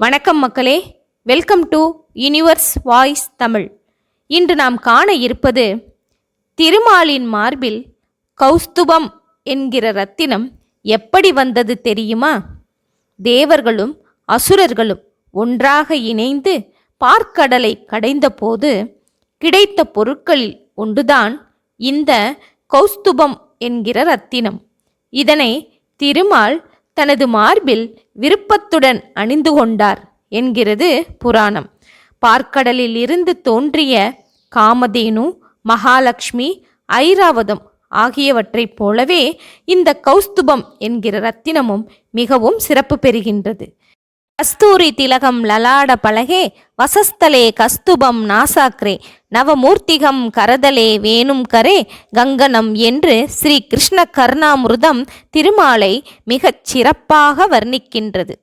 வணக்கம் மக்களே. Welcome to universe voice Tamil இன்று நாம் காண இருப்பது திருமாலின் மார்பில் கௌஸ்துபம் என்கிற ரத்தினம் எப்படி வந்தது தெரியுமா? தேவர்களும் அசுரர்களும் ஒன்றாக இணைந்து பார்க்கடலை கடைந்தபோது கிடைத்த பொருட்களில் ஒன்றுதான் இந்த கௌஸ்துபம் என்கிற ரத்தினம். இதனை திருமால் தனது மார்பில் விருப்பத்துடன் அணிந்து கொண்டார் என்கிறது புராணம். பார்க்கடலில் இருந்து தோன்றிய காமதேனு மகாலட்சுமி ஐராவதம் ஆகியவற்றைப் போலவே இந்த கௌஸ்துபம் என்கிற ரத்தினமும் மிகவும் சிறப்பு பெறுகின்றது. கஸ்தூரி திலகம் லலாட பலகே வசஸ்தலே கஸ்துபம் நாசாக்ரே நவமூர்த்திகம் கரதலே வேணும் கரே கங்கனம் என்று ஸ்ரீ கிருஷ்ண கருணாமிருதம் திருமாலை மிகச் சிறப்பாக வர்ணிக்கின்றது.